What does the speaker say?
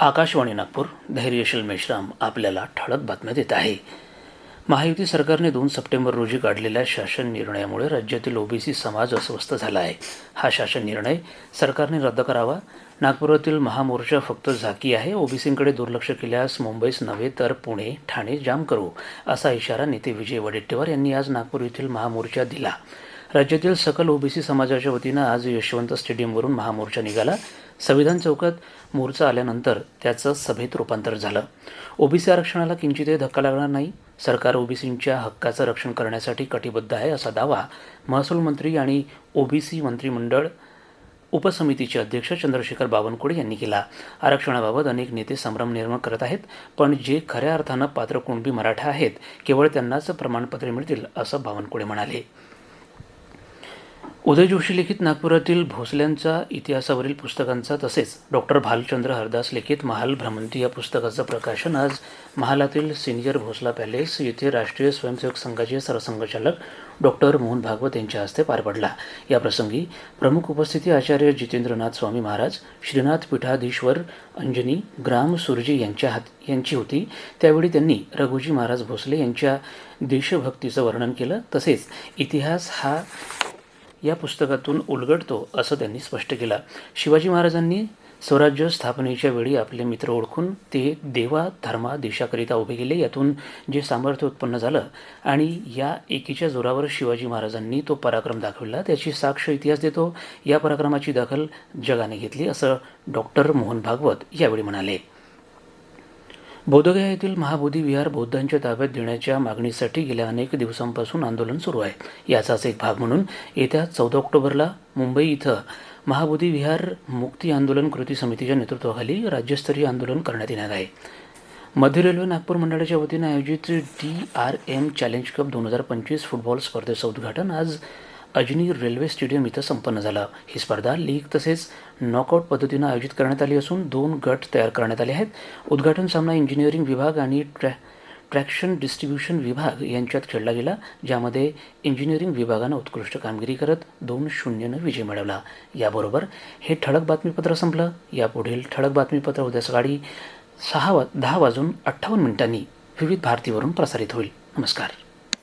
आकाशवाणी नागपूर धैर्यशील मेश्राम आपल्याला ठळक बातम्या देत आहे. महायुती सरकारने दोन सप्टेंबर रोजी काढलेल्या शासन निर्णयामुळे राज्यातील ओबीसी समाज अस्वस्थ झाला आहे हा शासन निर्णय सरकारने रद्द करावा. नागपुरातील महामोर्चा फक्त झाकी आहे. ओबीसींकडे दुर्लक्ष केल्यास मुंबईच नव्हे तर पुणे ठाणे जाम करू असा इशारा नेते विजय वडेट्टीवार यांनी आज नागपूर येथील महामोर्चा दिला. राज्यातील सकल ओबीसी समाजाच्या वतीनं आज यशवंत स्टेडियमवरून महामोर्चा निघाला. संविधान चौकात मोर्चा आल्यानंतर त्याचं सभेत रूपांतर झालं. ओबीसी आरक्षणाला किंचितही धक्का लागणार नाही. सरकार ओबीसींच्या हक्काचं रक्षण करण्यासाठी कटिबद्ध आहे असा दावा महसूल मंत्री आणि ओबीसी मंत्रिमंडळ उपसमितीचे अध्यक्ष चंद्रशेखर बावनकुळे यांनी केला. आरक्षणाबाबत अनेक नेते संभ्रम निर्माण करत आहेत पण जे खऱ्या अर्थानं पात्र कुणबी मराठा आहेत केवळ त्यांनाच प्रमाणपत्रे मिळतील असं बावनकुळे म्हणाले. उदय जोशी लिखित नागपुरातील भोसल्यांचा इतिहासावरील पुस्तकांचा तसेच डॉक्टर भालचंद्र हरदास लिखित महाल भ्रमंती या पुस्तकाचं प्रकाशन आज महालातील सिनियर भोसला पॅलेस येथे राष्ट्रीय स्वयंसेवक संघाचे सरसंघचालक डॉक्टर मोहन भागवत यांच्या हस्ते पार पडला. याप्रसंगी प्रमुख उपस्थिती आचार्य जितेंद्रनाथ स्वामी महाराज श्रीनाथ पीठाधीश्वर अंजनी ग्राम सुरजी यांच्या हात यांची होती. त्यावेळी त्यांनी रघुजी महाराज भोसले यांच्या देशभक्तीचं वर्णन केलं. तसेच इतिहास हा या पुस्तकातून उलगडतो असं त्यांनी स्पष्ट केलं. शिवाजी महाराजांनी स्वराज्य स्थापनेच्या वेळी आपले मित्र ओळखून ते देवा धर्मा देशाकरिता उभे केले. यातून जे सामर्थ्य उत्पन्न झालं आणि या एकीच्या जोरावर शिवाजी महाराजांनी तो पराक्रम दाखवला. त्याची साक्ष इतिहास देतो. या पराक्रमाची दखल जगाने घेतली असं डॉक्टर मोहन भागवत यावेळी म्हणाले. बोधगया येथील महाबोधी विहार बौद्धांच्या ताब्यात देण्याच्या मागणीसाठी गेल्या अनेक दिवसांपासून आंदोलन सुरू आहे. याचाच एक भाग म्हणून येत्या चौदा ऑक्टोबरला मुंबई इथं महाबोधी विहार मुक्ती आंदोलन कृती समितीच्या नेतृत्वाखाली राज्यस्तरीय आंदोलन करण्यात येणार आहे. मध्य रेल्वे नागपूर मंडळाच्या वतीनं आयोजित D R M challenge cup दोन हजार पंचवीस फुटबॉल स्पर्धेचं उद्घाटन आज अजनी रेल्वे स्टेडियम इथं संपन्न झालं. ही स्पर्धा लीग तसेच नॉकआउट पद्धतीनं आयोजित करण्यात आली असून दोन गट तयार करण्यात आले आहेत. उद्घाटन सामना इंजिनिअरिंग विभाग आणि ट्रॅ ट्रॅक्शन डिस्ट्रीब्युशन विभाग यांच्यात खेळला गेला ज्यामध्ये इंजिनिअरिंग विभागानं उत्कृष्ट कामगिरी करत दोन शून्यनं विजय मिळवला. याबरोबर हे ठळक बातमीपत्र संपलं. यापुढील ठळक बातमीपत्र उद्या सकाळी सहा वा दहा वाजून अठ्ठावन्न मिनिटांनी विविध भारतीवरून प्रसारित होईल. नमस्कार.